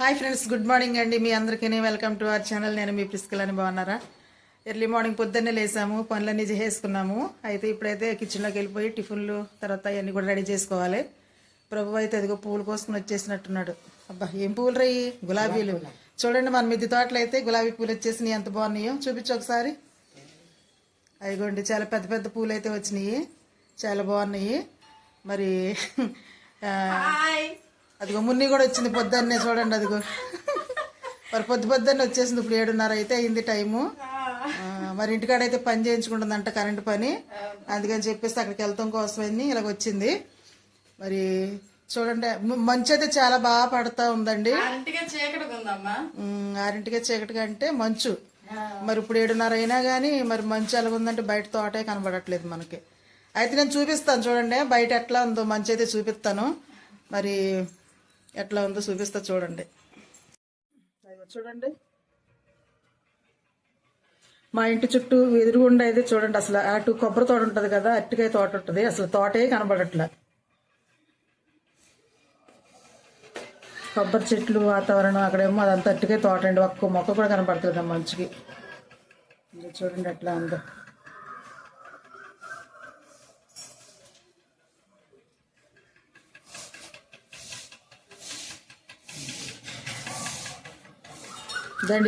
Hi friends good morning అండి. మీ అందరికీ welcome to our channel నేను మీ ప్రిస్కలని బాగున్నారా? ఎర్లీ మార్నింగ్ పొద్దున్నే లేసాము పనులన్నీ చేసేసుకున్నాము. అయితే ఇప్పుడైతే కిచెన్లోకి వెళ్ళిపోయి టిఫిన్లు తర్వాత అవన్నీ కూడా రెడీ చేసుకోవాలి. ప్రభు అయితే అదిగో పువ్వులు కోసుకుని వచ్చేసినట్టున్నాడు. అబ్బా ఏం పువ్వులు రయ్యి గులాబీలు. చూడండి మన మిద్ది తోటలు అయితే గులాబీ పూలు వచ్చేసినాయి. ఎంత బాగున్నాయో చూపించు ఒకసారి. అదిగోండి చాలా పెద్ద పెద్ద పూలు అయితే వచ్చినాయి. చాలా బాగున్నాయి. మరి అదిగో మున్ని కూడా వచ్చింది పొద్దున్నే చూడండి అదిగో. మరి పొద్దు పొద్దున్నే వచ్చేసింది ఇప్పుడు ఏడున్నర అయితే అయింది టైము. మరి ఇంటికాడ అయితే పని చేయించుకుంటుందంట కరెంటు పని. అందుకని చెప్పేసి అక్కడికి వెళ్తాం కోసమని ఇలాగ వచ్చింది. మరి చూడండి మంచు అయితే చాలా బాగా పడతా ఉందండి. ఆరింటికే చీకటిగా అంటే మంచు. మరి ఇప్పుడు ఏడున్నర అయినా కానీ మరి మంచు ఎలాగుందంటే బయట తోటే కనబడట్లేదు మనకి. అయితే నేను చూపిస్తాను చూడండి బయట ఎట్లా ఉందో మంచు అయితే చూపిస్తాను. మరి ఎట్లా ఉందో చూపిస్తా చూడండి. చూడండి. మా ఇంటి చుట్టూ ఎదురుగుండా అయితే చూడండి అసలు అటు కొబ్బరి తోట ఉంటుంది కదా అట్టికాయ తోట ఉంటుంది. అసలు తోటే కనబడట్లే. కొబ్బరి చెట్లు వాతావరణం అక్కడేమో అదంతా అట్టికే తోట అండి. ఒక్క మొక్క కూడా కనబడుతుంది మంచికి చూడండి ఎట్లా ఉందో.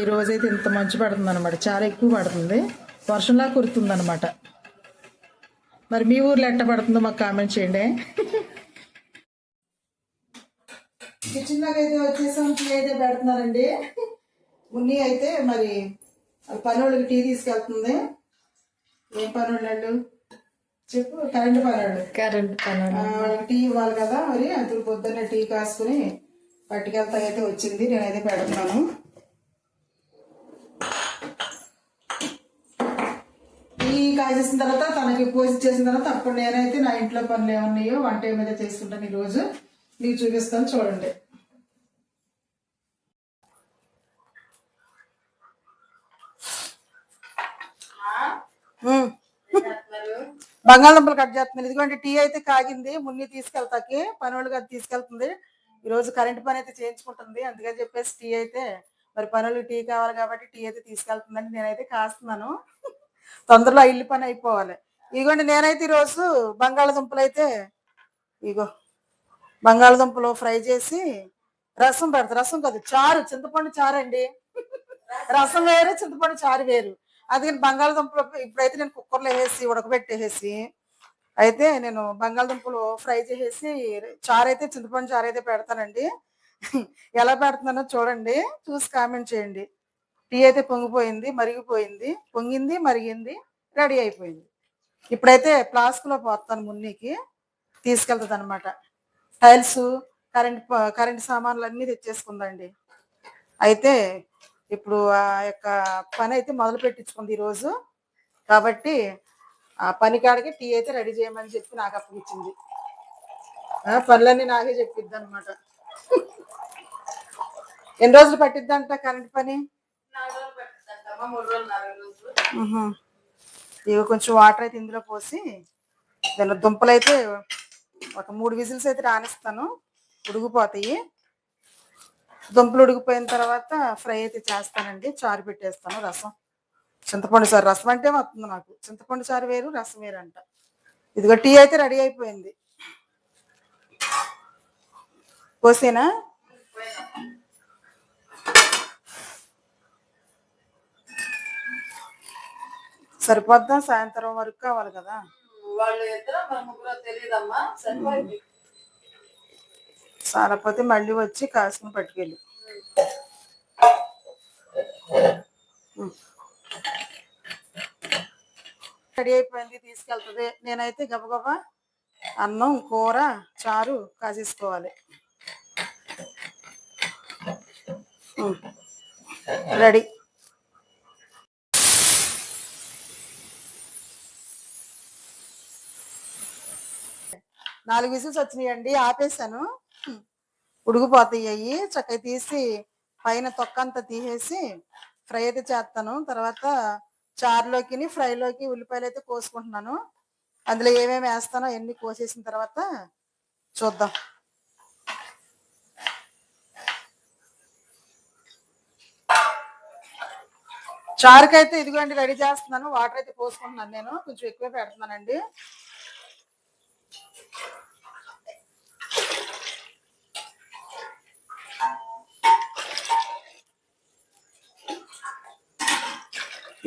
ఈ రోజైతే ఇంత మంచు పడుతుంది అనమాట చాలా ఎక్కువ పడుతుంది. వర్షంలా కురుతుంది అనమాట మరి మీ ఊర్లో ఎట్ట పడుతుందో మాకు కామెంట్ చేయండి. కిచెన్లోకి అయితే వచ్చేసాం టీ అయితే పెడుతున్నారండి. ఉన్ని అయితే మరి పనోళ్ళకి టీ తీసుకెళ్తుంది. ఏం పనోళ్ళు చెప్పు కరెంటు పనోళ్ళు కరెంట్ పని ఆ, వాళ్ళకి టీ ఇవ్వాలి కదా మరి అతను పొద్దున్నే టీ కాసుకుని పట్టుకెళ్తా అయితే వచ్చింది. నేనైతే పెడుతున్నాను. టీ తర్వాత తనకి పోసి చేసిన తర్వాత అప్పుడు నేనైతే నా ఇంట్లో పనులు ఏమన్నాయో వంట ఏమైతే చేసుకుంటాను ఈరోజు మీకు చూపిస్తాను చూడండి. బంగాళదుంపలు కట్ చేస్తున్నారు ఇదిగోండి టీ అయితే కాగింది. మున్ని తీసుకెళ్తాకి. పని వాళ్ళు తీసుకెళ్తుంది. ఈరోజు కరెంట్ పని అయితే చేయించుకుంటుంది. అందుకని చెప్పేసి టీ అయితే మరి పనులు టీ కావాలి కాబట్టి టీ అయితే తీసుకెళ్తుందని నేనైతే కాస్తున్నాను. తొందరలో ఇల్లు పని అయిపోవాలి. ఇదిగోండి నేనైతే ఈరోజు బంగాళదుంపలు అయితే ఇగో బంగాళదుంపలు ఫ్రై చేసి రసం పెడతా. రసం కాదు చారు చింతపండు చారు అండి రసం వేరు చింతపండు చారు వేరు. అందుకని బంగాళదుంపలు ఇప్పుడైతే నేను కుక్కర్లో వేసి ఉడకబెట్టేసి అయితే నేను బంగాళదుంపలు ఫ్రై చేసేసి చారు అయితే చింతపండు చారు అయితే పెడతానండి. ఎలా పెడుతున్నానో చూడండి చూసి కామెంట్ చేయండి. టీ అయితే పొంగిపోయింది మరిగిపోయింది పొంగింది మరిగింది రెడీ అయిపోయింది. ఇప్పుడైతే ప్లాస్క్లో పోతాను మున్నికి తీసుకెళ్తుంది అనమాట టైల్స్ కరెంట్ ప- కరెంట్ సామాన్లు అన్నీ తెచ్చేసుకుందండి. అయితే ఇప్పుడు ఆ యొక్క పని అయితే మొదలు పెట్టించుకుంది ఈరోజు. కాబట్టి ఆ పని కాడికి టీ అయితే రెడీ చేయమని చెప్పి నాకు అప్పగించింది. పనులన్నీ నాకే చెప్పిద్ది అనమాట ఎన్ని రోజులు పట్టిద్దంట కరెంట్ పని? ఇవి కొంచెం వాటర్ అయితే ఇందులో పోసి దాని దుంపలు అయితే ఒక మూడు విజిల్స్ అయితే రానిస్తాను. ఉడికిపోతాయి దుంపలు ఉడికిపోయిన తర్వాత ఫ్రై అయితే చేస్తానండి. చారు పెట్టేస్తాను రసం. చింతపండు చారు రసం అంటే వస్తుంది నాకు. చింతపండు చారు వేరు రసం వేరు అంట ఇదిగో టీ అయితే రెడీ అయిపోయింది. పోసేనా? సరిపోద్దా? సాయంత్రం వరకు కావాలి కదా? వాళ్ళు ఇద్దరు మన ముగ్గురు తెలియదమ్మా. సరిపోయింది. సారపోతే మళ్ళీ వచ్చి కాసుకుని పట్టుకెళ్ళి. రెడీ అయిపోయింది తీసుకెళ్తుంది. నేనైతే గబగబా అన్నం కూర చారు కాసేసుకోవాలి. రెడీ. నాలుగు విజిల్స్ వచ్చినాయండి ఆపేసాను ఉడిగిపోతాయి అవి చక్కగా తీసి పైన తొక్కంతా తీసేసి ఫ్రై అయితే చేస్తాను. తర్వాత చారులోకి ఫ్రైలోకి ఉల్లిపాయలు అయితే కోసుకుంటున్నాను. అందులో ఏమేమి వేస్తానో ఎన్ని కోసేసిన తర్వాత చూద్దాం. చారుకైతే ఇదిగోండి రెడీ చేస్తున్నాను. వాటర్ అయితే పోసుకుంటున్నాను నేను. కొంచెం ఎక్కువ పెడుతున్నానండి.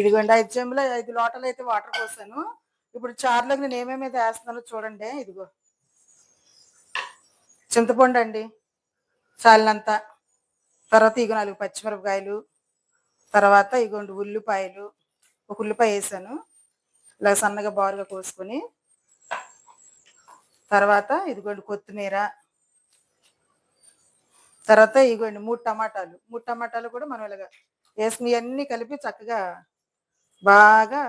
ఇదిగోండి ఐదు చెంబులు ఐదు లోటలు అయితే వాటర్ పోసాను. ఇప్పుడు చారులోకి నేను ఏమేమి అయితే వేస్తున్నానో చూడండి. ఇదిగో. చింతపండు అండి. చాలినంత తర్వాత ఇగో నాలుగు పచ్చిమిరపకాయలు. తర్వాత ఇగోండి ఉల్లిపాయలు. ఒక ఉల్లిపాయ వేసాను. ఇలా సన్నగా బారుగా కోసుకొని. తర్వాత ఇదిగోండి కొత్తిమీర. తర్వాత ఇగోండి మూడు టమాటాలు. మూడు టమాటాలు కూడా మనం ఇలాగ వేసుకుని అన్నీ కలిపి చక్కగా బాగా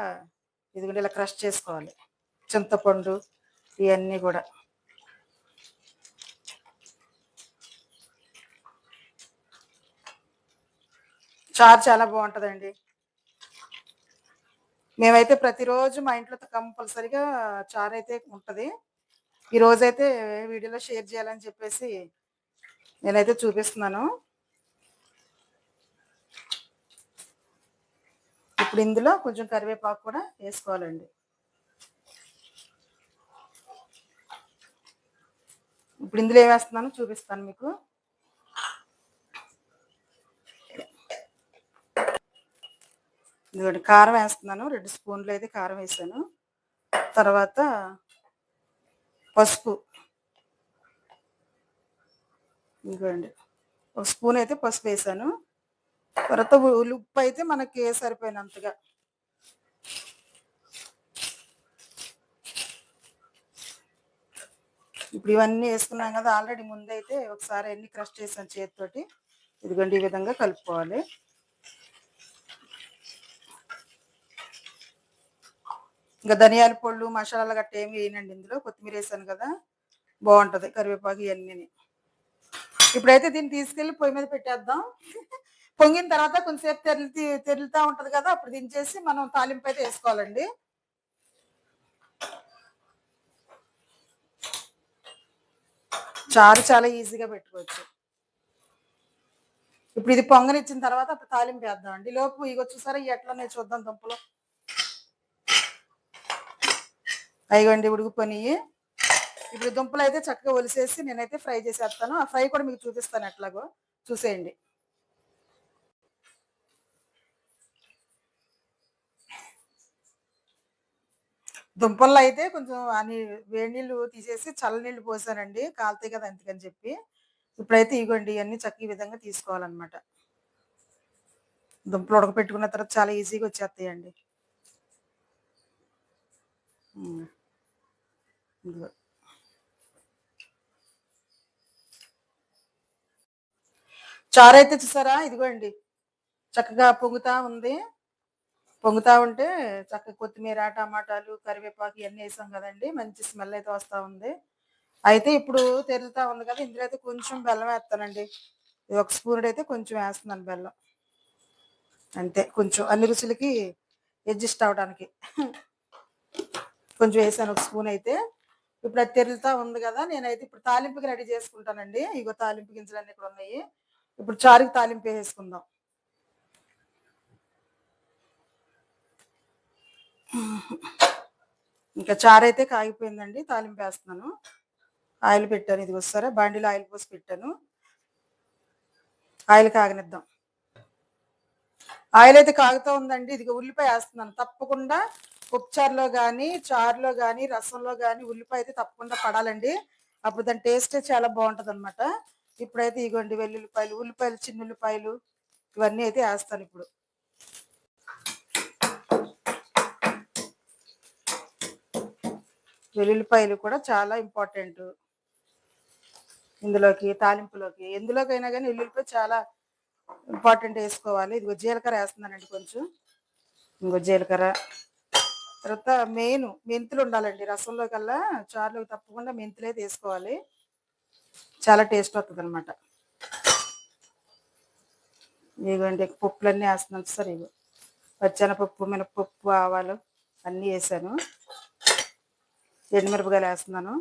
ఇదిగోండి ఇలా క్రష్ చేసుకోవాలి. చింతపండు ఇవన్నీ కూడా. చారు చాలా బాగుంటుందండి. మేమైతే ప్రతిరోజు మా ఇంట్లో కంపల్సరిగా చారు అయితే ఉంటుంది ఈరోజైతే వీడియోలో షేర్ చేయాలని చెప్పేసి నేనైతే చూపిస్తున్నాను. ఇప్పుడు ఇందులో కొంచెం కరివేపాకు కూడా వేసుకోవాలండి. ఇప్పుడు ఇందులో ఏమేస్తున్నాను చూపిస్తాను మీకు. ఇదిగోండి కారం వేస్తున్నాను రెండు స్పూన్లు అయితే కారం వేసాను. తర్వాత పసుపు. ఇదిగోండి ఒక స్పూన్ అయితే పసుపు వేసాను. తర్వాత ఉప్పు అయితే మనకి సరిపోయినంతగా. ఇప్పుడు ఇవన్నీ వేసుకున్నాం కదా ఆల్రెడీ ముందైతే ఒకసారి అన్ని క్రష్ చేసాను చేతితోటి. ఇదిగోండి ఈ విధంగా కలుపుకోవాలి. ఇంకా ధనియాల పొళ్ళు మసాలాలు గట్ట ఏమి వేయనండి ఇందులో. కొత్తిమీర వేసాను కదా బాగుంటుంది కరివేపాకు ఇవన్నీ ఇప్పుడైతే దీన్ని తీసుకెళ్ళి పొయ్యి మీద పెట్టేద్దాం. పొంగిన తర్వాత కొంచెంసేపు తెరి తెరులుతా ఉంటది కదా అప్పుడు దించేసి మనం తాలింపు అయితే వేసుకోవాలండి. చారు చాలా ఈజీగా పెట్టుకోవచ్చు. ఇప్పుడు ఇది పొంగనిచ్చిన తర్వాత అప్పుడు తాలింపు వేద్దాం అండి లోపు ఇగో చూసారా ఇవి ఎట్లనే చూద్దాం దుంపలు. అయిగోండి ఉడికిపోయి ఇప్పుడు దుంపలు అయితే చక్కగా ఒలిసేసి నేనైతే ఫ్రై చేసేస్తాను. ఆ ఫ్రై కూడా మీకు చూపిస్తాను ఎట్లాగో. చూసేయండి. దుంపల్లో అయితే కొంచెం అని వేడి నీళ్ళు తీసేసి చల్ల నీళ్ళు పోసానండి. కాలుతాయి కదా అందుకని చెప్పి. ఇప్పుడైతే ఇగోండి ఇవన్నీ చక్క విధంగా తీసుకోవాలన్నమాట. దుంపలు ఉడకపెట్టుకున్న తర్వాత చాలా ఈజీగా వచ్చేస్తాయండి. చారు అయితే చూసారా? ఇదిగోండి. చక్కగా పొంగుతా ఉంది. పొంగుతా ఉంటే చక్కగా కొత్తిమీర టమాటాలు కరివేపాకు ఇవన్నీ వేసాం కదండి. మంచి స్మెల్ అయితే వస్తూ ఉంది. అయితే ఇప్పుడు తెరులుతా ఉంది కదా ఇందులో అయితే కొంచెం బెల్లం వేస్తానండి. ఇది ఒక స్పూన్ అయితే కొంచెం వేస్తున్నాను బెల్లం. అంతే కొంచెం అన్ని రుచులకి అడ్జస్ట్ అవడానికి. కొంచెం వేసాను ఒక స్పూన్ అయితే. ఇప్పుడు అది తెరులుతా ఉంది కదా నేనైతే ఇప్పుడు తాలింపుకి రెడీ చేసుకుంటానండి. ఇగో తాలింపు గింజలు అన్నీ ఇక్కడ ఉన్నాయి. ఇప్పుడు చారుకి తాలింపు వేసుకుందాం ఇంకా చారు అయితే కాగిపోయిందండి తాలింపు వేస్తున్నాను. ఆయిల్ పెట్టాను ఇది వస్తారా బండిలో ఆయిల్ పోసి పెట్టాను. ఆయిల్ కాగనిద్దాం. ఆయిల్ అయితే కాగుతూ ఉందండి ఇది ఉల్లిపాయ వేస్తున్నాను. తప్పకుండా ఉప్చారులో కానీ చారులో కానీ రసంలో కానీ ఉల్లిపాయ అయితే తప్పకుండా పడాలండి. అప్పుడు దాని టేస్ట్ చాలా బాగుంటుంది అనమాట ఇప్పుడైతే ఇగోండి వెల్లుల్లిపాయలు ఉల్లిపాయలు చిన్న ఉల్లిపాయలు ఇవన్నీ అయితే వేస్తాను ఇప్పుడు. వెల్లుల్లిపాయలు కూడా చాలా ఇంపార్టెంట్. ఇందులోకి తాలింపులోకి. ఎందులోకైనా కానీ వెల్లుల్లిపాయ చాలా ఇంపార్టెంట్ వేసుకోవాలి. ఇదిగో జీలకర్ర వేస్తున్నానండి కొంచెం. ఇంకో జీలకర్ర. తర్వాత మెయిన్ మెంతులు ఉండాలండి. రసంలో కల్లా చారులో తప్పకుండా మెంతులు అయితే వేసుకోవాలి. చాలా టేస్ట్ వస్తుంది అనమాట ఇదిగోండి పప్పులన్నీ వేస్తున్నాను సార్ ఇవి పచ్చనపప్పు మినపప్పు ఆవాలు అన్నీ వేసాను. ఎండుమిరపకాయలు వేస్తున్నాను.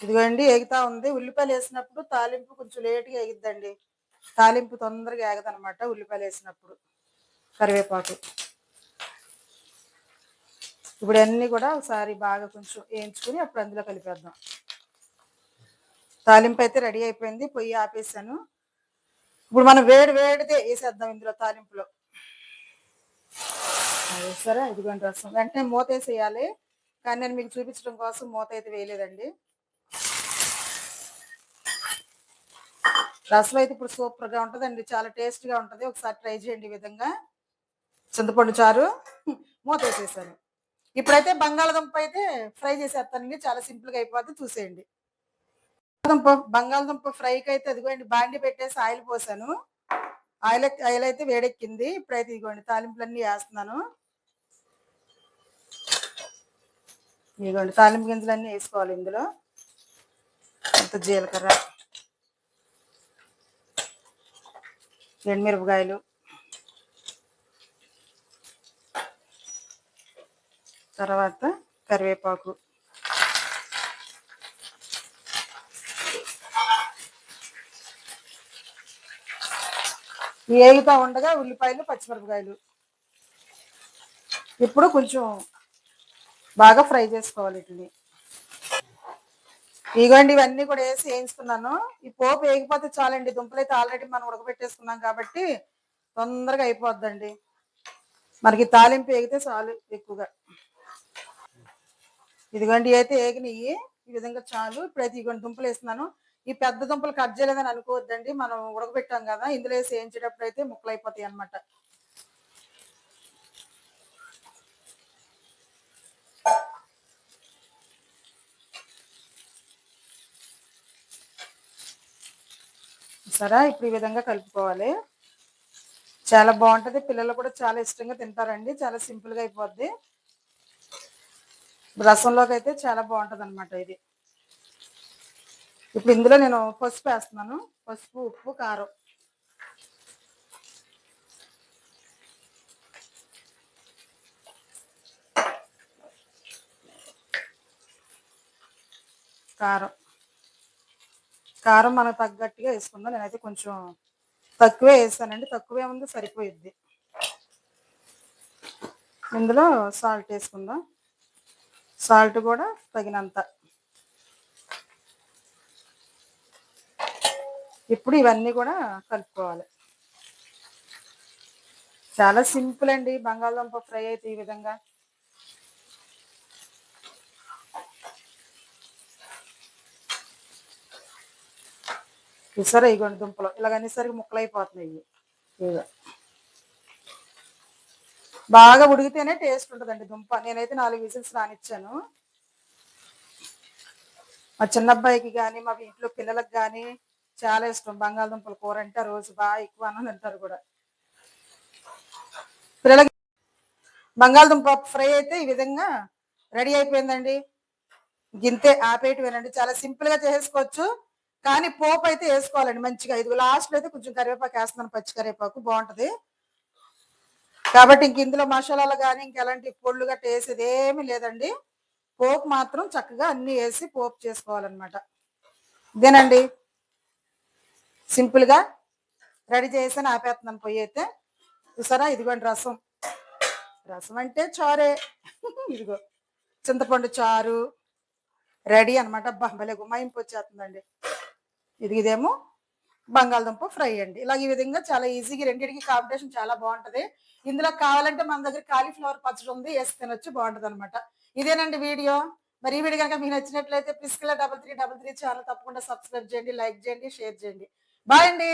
ఇదిగోండి ఎగుతా ఉంది. ఉల్లిపాయలు వేసినప్పుడు తాలింపు కొంచెం లేట్గా ఎగిద్దండి తాలింపు తొందరగా ఎగదనమాట ఉల్లిపాయలు వేసినప్పుడు. కరివేపాకు. ఇప్పుడు అన్నీ కూడా ఒకసారి బాగా కొంచెం వేయించుకుని అప్పుడు అందులో కలిపేద్దాం. తాలింపు అయితే రెడీ అయిపోయింది. పొయ్యి ఆపేసాను. ఇప్పుడు మనం వేడి వేడితే వేసేద్దాం ఇందులో తాలింపులో. సరే ఇదిగోండి రసం. వెంటనే మూత వేసేయాలి. కానీ నేను మీకు చూపించడం కోసం మూత అయితే వేయలేదండి. రసం అయితే ఇప్పుడు సూపర్గా ఉంటుందండి. చాలా టేస్ట్గా ఒకసారి ట్రై చేయండి ఈ విధంగా. చింతపండు చారు. మూత వేసేసాను. ఇప్పుడైతే బంగాళాదుంప అయితే ఫ్రై చేసేస్తానండి. చాలా సింపుల్గా అయిపోద్ది. చూసేయండి. బంగాళదుంప బంగాళదుంప ఫ్రైకి అయితే అదిగోండి బాండి పెట్టేసి ఆయిల్ పోసాను. ఆయిల్ ఆయిల్ అయితే వేడెక్కింది. ఇప్పుడైతే ఇదిగోండి తాలింపులన్నీ వేస్తున్నాను. ఇదిగోండి తాలింపు గింజలన్నీ వేసుకోవాలి ఇందులో. అంత జీలకర్ర ఎండుమిరపకాయలు తర్వాత కరివేపాకు. ఏగుతా ఉండగా ఉల్లిపాయలు పచ్చిమిరపకాయలు. ఇప్పుడు కొంచెం బాగా ఫ్రై చేసుకోవాలి వీటిని ఇగోండి ఇవన్నీ కూడా వేసి వేయించుకున్నాను. ఈ పోపు వేగిపోతే చాలండి దుంపలు అయితే ఆల్రెడీ మనం ఉడకబెట్టేసుకున్నాం కాబట్టి తొందరగా అయిపోద్దండి. మనకి తాలింపు వేగితే చాలు ఎక్కువగా. ఇదిగోండి అయితే వేగినాయి. ఈ విధంగా చాలు. ఇప్పుడైతే ఇగోండి దుంపలు వేస్తున్నాను. ఈ పెద్ద దుంపలు కట్ చేయలేదని అనుకోవద్దండి. మనం ఉడకబెట్టాం కదా ఇందులో వేసి వేయించేటప్పుడు అయితే ముక్కలు అయిపోతాయి అనమాట సరే ఇప్పుడు ఈ విధంగా కలుపుకోవాలి. చాలా బాగుంటుంది. పిల్లలు కూడా చాలా ఇష్టంగా తింటారండి. చాలా సింపుల్గా అయిపోద్ది. రసంలోకి అయితే చాలా బాగుంటుంది అనమాట ఇది. ఇప్పుడు ఇందులో నేను పసుపు వేస్తున్నాను. పసుపు ఉప్పు కారం. కారం. కారం మనకు తగ్గట్టుగా వేసుకుందాం. నేనైతే కొంచెం తక్కువే వేసానండి. తక్కువే ఉంది సరిపోయిద్ది. ఇందులో సాల్ట్ వేసుకుందాం. సాల్ట్ కూడా తగినంత. ఇప్పుడు ఇవన్నీ కూడా కలుపుకోవాలి. చాలా సింపుల్ అండి. బంగాళదుంప ఫ్రై అయితే ఈ విధంగా. చూసారా ఇగోండి దుంపలు. ఇలాగ అనేసరికి ముక్కలు అయిపోతున్నాయి ఇవి. బాగా ఉడికితేనే టేస్ట్ ఉంటుందండి దుంప. నేనైతే నాలుగు విజిల్స్ రానిచ్చాను. మా చిన్నబ్బాయికి కానీ మా ఇంట్లో పిల్లలకు కానీ చాలా ఇష్టం. బంగాళదుంపల కూర అంటే రోజు బాగా ఎక్కువ అన్నం తింటారు కూడా. పిల్లలకి బంగాళదుంప ఫ్రై అయితే ఈ విధంగా రెడీ అయిపోయిందండి. గింతే ఆపేయటమేనండి చాలా సింపుల్గా చేసుకోవచ్చు. కానీ పోపు అయితే వేసుకోవాలండి మంచిగా. ఇది లాస్ట్లో అయితే కొంచెం కరివేపాకు వేస్తున్నాను. పచ్చి కరివేపాకు బాగుంటుంది. కాబట్టి ఇంక ఇందులో మసాలాలు కానీ ఇంకెలాంటి పొళ్ళు గట్ట వేసేది ఏమీ లేదండి. పోపు మాత్రం చక్కగా అన్ని వేసి పోపు చేసుకోవాలన్నమాట. ఇదేనండి. సింపుల్గా రెడీ చేసి ఆపేస్తున్నాను పొయ్యి అయితే. చూసారా? ఇదిగోండి రసం. రసం అంటే చారే. ఇదిగో. చింతపండు చారు. రెడీ అనమాట భలే గుమ్మాయింపు వచ్చేస్తుందండి. ఇది ఇదేమో? బంగాళదుంప ఫ్రై అండి. ఇలా ఈ విధంగా చాలా ఈజీగా రెండింటికి కాంబినేషన్ చాలా బాగుంటది. ఇందులో కావాలంటే మన దగ్గర కాలీఫ్లవర్ పచ్చడి ఉంది. వేసి తినొచ్చు బాగుంటది అనమాట ఇదేనండి వీడియో. మరి ఈ వీడియో కనుక మీకు నచ్చినట్లయితే Priscilla double three double three channel తప్పకుండా సబ్స్క్రైబ్ చేయండి లైక్ చేయండి షేర్ చేయండి. బాయ్ అండి.